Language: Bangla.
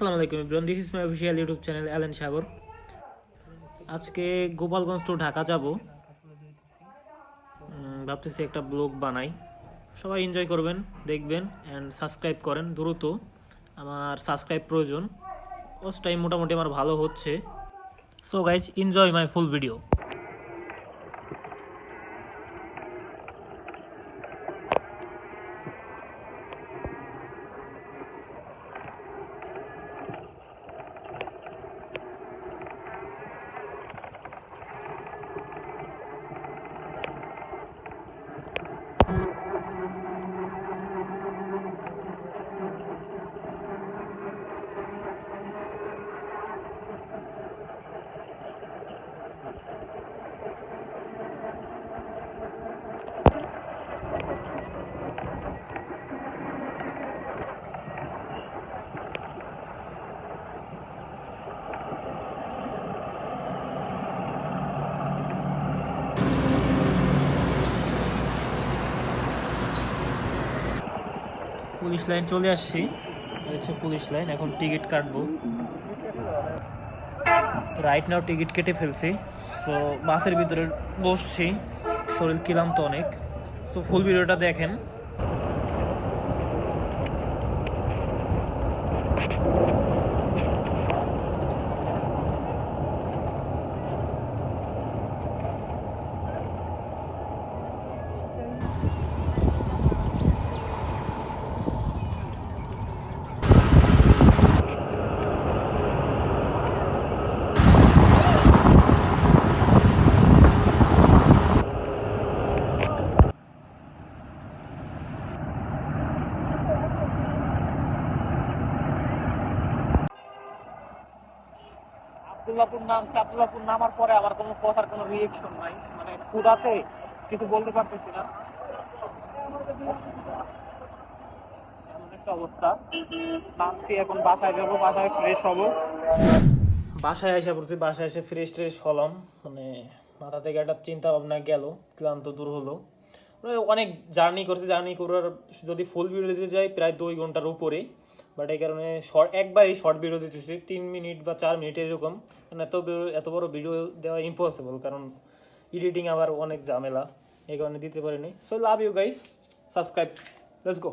আসসালামু আলাইকুম Ibran this is my official YouTube channel Allen Sagar আজকে গোপালগঞ্জ টু ঢাকা যাব। ভাবতেছি একটা ব্লগ বানাই। সবাই এনজয় করবেন, দেখবেন অ্যান্ড সাবস্ক্রাইব করেন দ্রুত। আমার সাবস্ক্রাইব প্রয়োজন। ওস টাইম মোটামুটি আমার ভালো হচ্ছে। So guys enjoy my full video police line চলে আসছি। হচ্ছে পুলিশ লাইন, এখন টিকিট কাটবো। তো রাইট নাও টিকিট কেটে ফেলছি। সো বাসের ভিতরে বসছি। শরীর কিলাম তো অনেক সো ফুল ভিডিওটা দেখেন। আব্দুল্লাপুর নামছে আব্দুল্লাপুর নামার পরে আবার কোনো কথার কোনো রিয়েকশন নাই। মানে ক্ষুদাতে কিছু বলতে পারতেছি না। অবস্থা। বাসায় ফ্রেশ বাসায় এসে পড়ছি, বাসায় এসে ফ্রেশ ট্রেশ হলাম। মানে মাথা থেকে একটা চিন্তা ভাবনা গেল, ক্লান্ত দূর হলো। মানে অনেক জার্নি করছি জার্নি করার যদি ফুল ভিডিও দিতে যাই, প্রায় দুই ঘণ্টার উপরে। বাট এই কারণে শর্ট একবারই শর্ট ভিডিও দিতেছি, তিন মিনিট বা চার মিনিট এরকম। মানে এত এত বড় ভিডিও দেওয়া ইম্পসিবল কারণ এডিটিং আবার অনেক ঝামেলা। এই কারণে দিতে পারিনি। So love you guys subscribe let's go